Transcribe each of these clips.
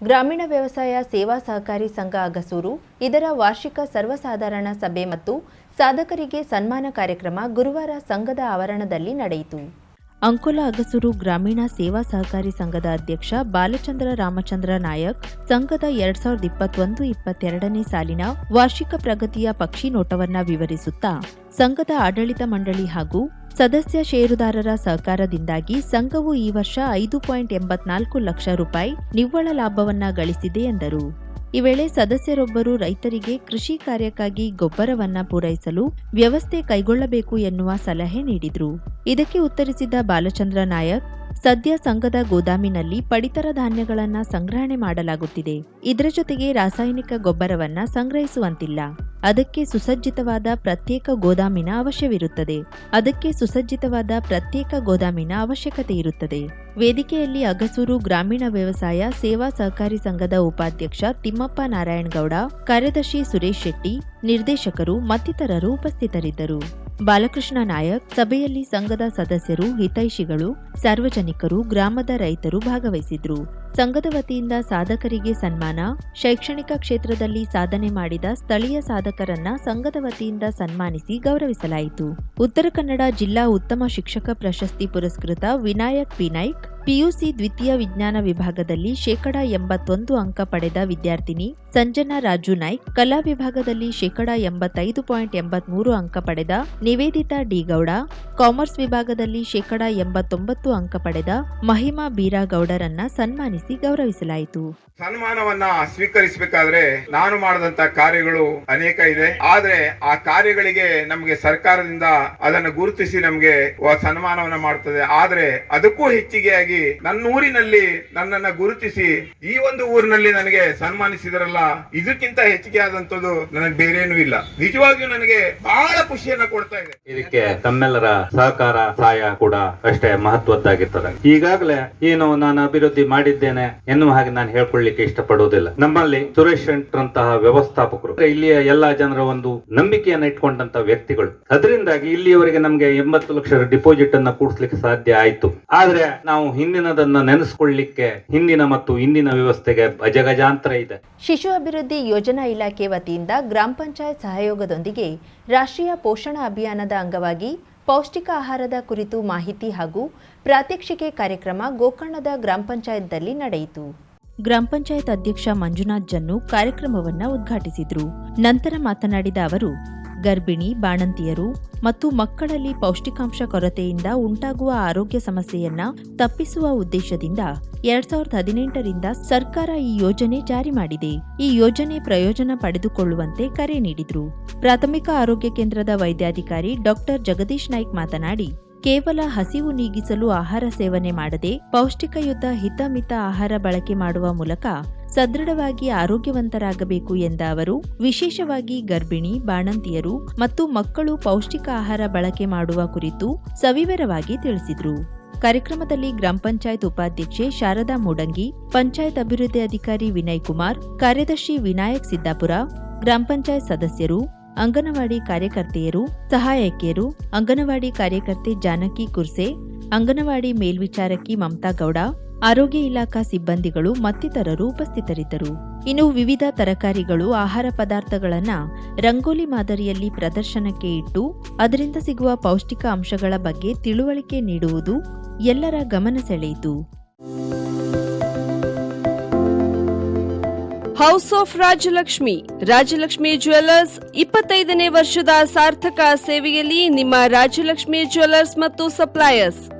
ಗ್ರಾಮೀಣ ವ್ಯವಸಾಯ ಸೇವಾ ಸಹಕಾರಿ ಸಂಘ ಅಗಸೂರು, ಇದರ ವಾರ್ಷಿಕ ಸರ್ವಸಾಧಾರಣ ಸಭೆ ಮತ್ತು ಸಾಧಕರಿಗೆ ಸನ್ಮಾನ ಕಾರ್ಯಕ್ರಮ ಗುರುವಾರ ಸಂಘದ ಆವರಣದಲ್ಲಿ ನಡೆಯಿತು. ಅಂಕೋಲ ಅಗಸೂರು ಗ್ರಾಮೀಣ ಸೇವಾ ಸಹಕಾರಿ ಸಂಘದ ಅಧ್ಯಕ್ಷ ಬಾಲಚಂದ್ರ ರಾಮಚಂದ್ರ ನಾಯಕ್ ಸಂಘದ ಎರಡ್ ಸಾವಿರದ ಇಪ್ಪತ್ತೊಂದು ಇಪ್ಪತ್ತೆರಡನೇ ಸಾಲಿನ ವಾರ್ಷಿಕ ಪ್ರಗತಿಯ ಪಕ್ಷಿ ನೋಟವನ್ನ ವಿವರಿಸುತ್ತಾ, ಸಂಘದ ಆಡಳಿತ ಮಂಡಳಿ ಹಾಗೂ ಸದಸ್ಯ ಷೇರುದಾರರ ಸಹಕಾರದಿಂದಾಗಿ ಸಂಘವು ಈ ವರ್ಷ ಐದು ಪಾಯಿಂಟ್ ಎಂಬತ್ನಾಲ್ಕು ಲಕ್ಷ ರೂಪಾಯಿ ನಿವ್ವಳ ಲಾಭವನ್ನ ಗಳಿಸಿದೆ ಎಂದರು. ಈ ವೇಳೆ ಸದಸ್ಯರೊಬ್ಬರು ರೈತರಿಗೆ ಕೃಷಿ ಕಾರ್ಯಕ್ಕಾಗಿ ಗೊಬ್ಬರವನ್ನ ಪೂರೈಸಲು ವ್ಯವಸ್ಥೆ ಕೈಗೊಳ್ಳಬೇಕು ಎನ್ನುವ ಸಲಹೆ ನೀಡಿದ್ರು. ಇದಕ್ಕೆ ಉತ್ತರಿಸಿದ ಬಾಲಚಂದ್ರ ನಾಯಕ್ ಸದ್ಯ ಸಂಘದ ಗೋದಾಮಿನಲ್ಲಿ ಪಡಿತರ ಧಾನ್ಯಗಳನ್ನ ಸಂಗ್ರಹಣೆ ಮಾಡಲಾಗುತ್ತಿದೆ. ಇದರ ಜೊತೆಗೆ ರಾಸಾಯನಿಕ ಗೊಬ್ಬರವನ್ನ ಸಂಗ್ರಹಿಸುವಂತಿಲ್ಲ. ಅದಕ್ಕೆ ಸುಸಜ್ಜಿತವಾದ ಪ್ರತ್ಯೇಕ ಗೋದಾಮಿನ ಅವಶ್ಯವಿರುತ್ತದೆ. ಅದಕ್ಕೆ ಸುಸಜ್ಜಿತವಾದ ಪ್ರತ್ಯೇಕ ಗೋದಾಮಿನ ಅವಶ್ಯಕತೆ ಇರುತ್ತದೆ. ವೇದಿಕೆಯಲ್ಲಿ ಅಗಸೂರು ಗ್ರಾಮೀಣ ವ್ಯವಸಾಯ ಸೇವಾ ಸಹಕಾರಿ ಸಂಘದ ಉಪಾಧ್ಯಕ್ಷ ತಿಮ್ಮಪ್ಪ ನಾರಾಯಣಗೌಡ, ಕಾರ್ಯದರ್ಶಿ ಸುರೇಶ್ ಶೆಟ್ಟಿ, ನಿರ್ದೇಶಕರು ಮತ್ತಿತರರು ಉಪಸ್ಥಿತರಿದ್ದರು. ಬಾಲಕೃಷ್ಣ ನಾಯಕ್, ಸಭೆಯಲ್ಲಿ ಸಂಘದ ಸದಸ್ಯರು, ಹಿತೈಷಿಗಳು, ಸಾರ್ವಜನಿಕರು, ಗ್ರಾಮದ ರೈತರು ಭಾಗವಹಿಸಿದ್ರು. ಸಂಘದ ವತಿಯಿಂದ ಸಾಧಕರಿಗೆ ಸನ್ಮಾನ, ಶೈಕ್ಷಣಿಕ ಕ್ಷೇತ್ರದಲ್ಲಿ ಸಾಧನೆ ಮಾಡಿದ ಸ್ಥಳೀಯ ಸಾಧಕರನ್ನ ಸಂಘದ ವತಿಯಿಂದ ಸನ್ಮಾನಿಸಿ ಗೌರವಿಸಲಾಯಿತು. ಉತ್ತರ ಕನ್ನಡ ಜಿಲ್ಲಾ ಉತ್ತಮ ಶಿಕ್ಷಕ ಪ್ರಶಸ್ತಿ ಪುರಸ್ಕೃತ ವಿನಾಯಕ್ ಪಿನಾಯ್ಕ್ ಪಿಯುಸಿ ದ್ವಿತೀಯ ವಿಜ್ಞಾನ ವಿಭಾಗದಲ್ಲಿ ಶೇಕಡಾ ಎಂಬತ್ತೊಂದು ಅಂಕ ಪಡೆದ ವಿದ್ಯಾರ್ಥಿನಿ ಸಂಜನಾ ರಾಜು ನಾಯ್ಕ್ ಕಲಾ ವಿಭಾಗದಲ್ಲಿ ಶೇಕಡಾ ಎಂಬತ್ತೈದು ಪಾಯಿಂಟ್ ಎಂಬತ್ಮೂರು ಅಂಕ ಪಡೆದ ನಿವೇದಿತಾ ಡಿಗೌಡ, ಕಾಮರ್ಸ್ ವಿಭಾಗದಲ್ಲಿ ಶೇಕಡಾ ಎಂಬತ್ತೊಂಬತ್ತು ಅಂಕ ಪಡೆದ ಮಹಿಮಾ ಬೀರಾಗೌಡರನ್ನ ಸನ್ಮಾನಿಸಿ ಗೌರವಿಸಲಾಯಿತು. ಸನ್ಮಾನವನ್ನ ಸ್ವೀಕರಿಸಬೇಕಾದ್ರೆ ನಾನು ಮಾಡಿದಂತ ಕಾರ್ಯಗಳು ಅನೇಕ ಇದೆ. ಆದ್ರೆ ಆ ಕಾರ್ಯಗಳಿಗೆ ನಮಗೆ ಸರ್ಕಾರದಿಂದ ಅದನ್ನು ಗುರುತಿಸಿ ನಮಗೆ ಸನ್ಮಾನವನ್ನ ಮಾಡ್ತದೆ. ಆದ್ರೆ ಅದಕ್ಕೂ ಹೆಚ್ಚಿಗೆಯಾಗಿ ನನ್ನ ಊರಿನಲ್ಲಿ ನನ್ನನ್ನ ಗುರುತಿಸಿ, ಈ ಒಂದು ಊರಿನಲ್ಲಿ ನನಗೆ ಸನ್ಮಾನಿಸಿದ್ರಲ್ಲ, ಇದಕ್ಕಿಂತ ಹೆಚ್ಚಿಗೆ ಆದಂತದ್ದು ನನಗೆ ಬೇರೇನು ಇಲ್ಲ. ನಿಜವಾಗಿಯೂ ನನಗೆ ಬಹಳ ಖುಷಿಯನ್ನ ಕೊಡ್ತಾ ಇದೆ. ಇದಕ್ಕೆ ತಮ್ಮೆಲ್ಲರ ಸಹಕಾರ, ಸಹಾಯ ಕೂಡ ಅಷ್ಟೇ ಮಹತ್ವದ್ದಾಗಿರ್ತದೆ. ಈಗಾಗಲೇ ಏನು ನಾನು ಅಭಿವೃದ್ಧಿ ಮಾಡಿದ್ದೇನೆ ಎನ್ನುವ ಹಾಗೆ ನಾನು ಹೇಳ್ಕೊಳ್ಳಿಕ್ಕೆ ಇಷ್ಟಪಡುವುದಿಲ್ಲ. ನಮ್ಮಲ್ಲಿ ಸುರೇಶ್ ಶೆಂಟ್ರಂತಹ ವ್ಯವಸ್ಥಾಪಕರು, ಇಲ್ಲಿಯ ಎಲ್ಲಾ ಜನರ ಒಂದು ನಂಬಿಕೆಯನ್ನ ಇಟ್ಕೊಂಡಂತ ವ್ಯಕ್ತಿಗಳು. ಅದರಿಂದಾಗಿ ಇಲ್ಲಿಯವರೆಗೆ ನಮ್ಗೆ ಎಂಬತ್ತು ಲಕ್ಷ ಡಿಪಾಸಿಟ್ ಅನ್ನ ಕೂಡಿಸ್ಲಿಕ್ಕೆ ಸಾಧ್ಯ ಆಯ್ತು. ಆದ್ರೆ ನಾವು ಹಿಂದಿನದನ್ನ ನೆನೆಸ್ಕೊಳ್ಳಿಕ್ಕೆ ಹಿಂದಿನ ಮತ್ತು ಇಂದಿನ ವ್ಯವಸ್ಥೆಗೆ ಅಜಗಜಾಂತರ ಇದೆ. ಶಿಶು ಅಭಿವೃದ್ಧಿ ಯೋಜನಾ ಇಲಾಖೆ ವತಿಯಿಂದ ಗ್ರಾಮ ಪಂಚಾಯತ್ ಸಹಯೋಗದೊಂದಿಗೆ ರಾಷ್ಟ್ರೀಯ ಪೋಷಣ ಅಭಿಯಾನದ ಅಂಗವಾಗಿ ಪೌಷ್ಟಿಕ ಆಹಾರದ ಕುರಿತು ಮಾಹಿತಿ ಹಾಗೂ ಪ್ರಾತ್ಯಕ್ಷಿಕೆ ಕಾರ್ಯಕ್ರಮ ಗೋಕರ್ಣದ ಗ್ರಾಮ ಪಂಚಾಯತ್ದಲ್ಲಿ ನಡೆಯಿತು. ಗ್ರಾಮ ಪಂಚಾಯತ್ ಅಧ್ಯಕ್ಷ ಮಂಜುನಾಥ್ ಜನ್ನು ಕಾರ್ಯಕ್ರಮವನ್ನ ಉದ್ಘಾಟಿಸಿದರು. ನಂತರ ಮಾತನಾಡಿದ ಅವರು ಗರ್ಭಿಣಿ, ಬಾಣಂತಿಯರು ಮತ್ತು ಮಕ್ಕಳಲ್ಲಿ ಪೌಷ್ಟಿಕಾಂಶ ಕೊರತೆಯಿಂದ ಉಂಟಾಗುವ ಆರೋಗ್ಯ ಸಮಸ್ಯೆಯನ್ನ ತಪ್ಪಿಸುವ ಉದ್ದೇಶದಿಂದ ಎರಡ್ ಸಾವಿರದ ಹದಿನೆಂಟರಿಂದ ಸರ್ಕಾರ ಈ ಯೋಜನೆ ಜಾರಿ ಮಾಡಿದೆ. ಈ ಯೋಜನೆ ಪ್ರಯೋಜನ ಪಡೆದುಕೊಳ್ಳುವಂತೆ ಕರೆ ನೀಡಿದ್ರು. ಪ್ರಾಥಮಿಕ ಆರೋಗ್ಯ ಕೇಂದ್ರದ ವೈದ್ಯಾಧಿಕಾರಿ ಡಾಕ್ಟರ್ ಜಗದೀಶ್ ನಾಯ್ಕ್ ಮಾತನಾಡಿ, ಕೇವಲ ಹಸಿವು ನೀಗಿಸಲು ಆಹಾರ ಸೇವನೆ ಮಾಡದೆ ಪೌಷ್ಟಿಕಯುತ ಹಿತಮಿತ ಆಹಾರ ಬಳಕೆ ಮಾಡುವ ಮೂಲಕ ಸದೃಢವಾಗಿ ಆರೋಗ್ಯವಂತರಾಗಬೇಕು ಎಂದ ಅವರು, ವಿಶೇಷವಾಗಿ ಗರ್ಭಿಣಿ, ಬಾಣಂತಿಯರು ಮತ್ತು ಮಕ್ಕಳು ಪೌಷ್ಟಿಕ ಆಹಾರ ಬಳಕೆ ಮಾಡುವ ಕುರಿತು ಸವಿವರವಾಗಿ ತಿಳಿಸಿದರು. ಕಾರ್ಯಕ್ರಮದಲ್ಲಿ ಗ್ರಾಮ ಪಂಚಾಯತ್ ಉಪಾಧ್ಯಕ್ಷೆ ಶಾರದಾ ಮೂಡಂಗಿ, ಪಂಚಾಯತ್ ಅಭಿವೃದ್ಧಿ ಅಧಿಕಾರಿ ವಿನಯ್ ಕುಮಾರ್, ಕಾರ್ಯದರ್ಶಿ ವಿನಾಯಕ್ ಸಿದ್ದಾಪುರ, ಗ್ರಾಮ ಪಂಚಾಯತ್ ಸದಸ್ಯರು, ಅಂಗನವಾಡಿ ಕಾರ್ಯಕರ್ತೆಯರು, ಸಹಾಯಕಿಯರು, ಅಂಗನವಾಡಿ ಕಾರ್ಯಕರ್ತೆ ಜಾನಕಿ ಕುರ್ಸೆ, ಅಂಗನವಾಡಿ ಮೇಲ್ವಿಚಾರಕಿ ಮಮತಾ ಗೌಡ ಆರೋಗ್ಯ ಇಲಾಖಾ ಸಿಬ್ಬಂದಿಗಳು ಮತ್ತಿತರರು ಉಪಸ್ಥಿತರಿದ್ದರು. ಇನ್ನು ವಿವಿಧ ತರಕಾರಿಗಳು, ಆಹಾರ ಪದಾರ್ಥಗಳನ್ನು ರಂಗೋಲಿ ಮಾದರಿಯಲ್ಲಿ ಪ್ರದರ್ಶನಕ್ಕೆ ಇಟ್ಟು, ಅದರಿಂದ ಸಿಗುವ ಪೌಷ್ಟಿಕ ಅಂಶಗಳ ಬಗ್ಗೆ ತಿಳುವಳಿಕೆ ನೀಡುವುದು ಎಲ್ಲರ ಗಮನ ಸೆಳೆಯಿತು. House of Rajalakshmi Rajalakshmi jewellers ಇಪ್ಪತ್ತೈದನೇ ವರ್ಷದ ಸಾರ್ಥಕ ಸೇವೆಯಲ್ಲಿ ನಿಮ್ಮ ರಾಜಲಕ್ಷ್ಮಿ ಜ್ಯುವೆಲ್ಲರ್ಸ್ ಮತ್ತು ಸಪ್ಲೈಯರ್ಸ್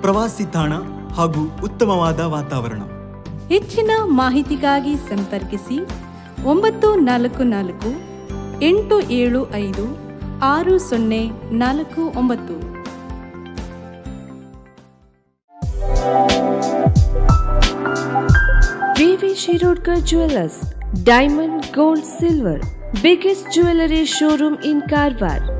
ಪ್ರವಾಸಿ ತಾಣ ಹಾಗೂ ಉತ್ತಮವಾದ ವಾತಾವರಣ. ಹೆಚ್ಚಿನ ಮಾಹಿತಿಗಾಗಿ ಸಂಪರ್ಕಿಸಿ ಒಂಬತ್ತು ನಾಲ್ಕು ನಾಲ್ಕು ಎಂಟು ಏಳು ಐದು ಆರು ಸೊನ್ನೆ ನಾಲ್ಕು ಒಂಬತ್ತು. V V Shirodkar jewellers diamond gold silver biggest jewellery showroom in Karwar.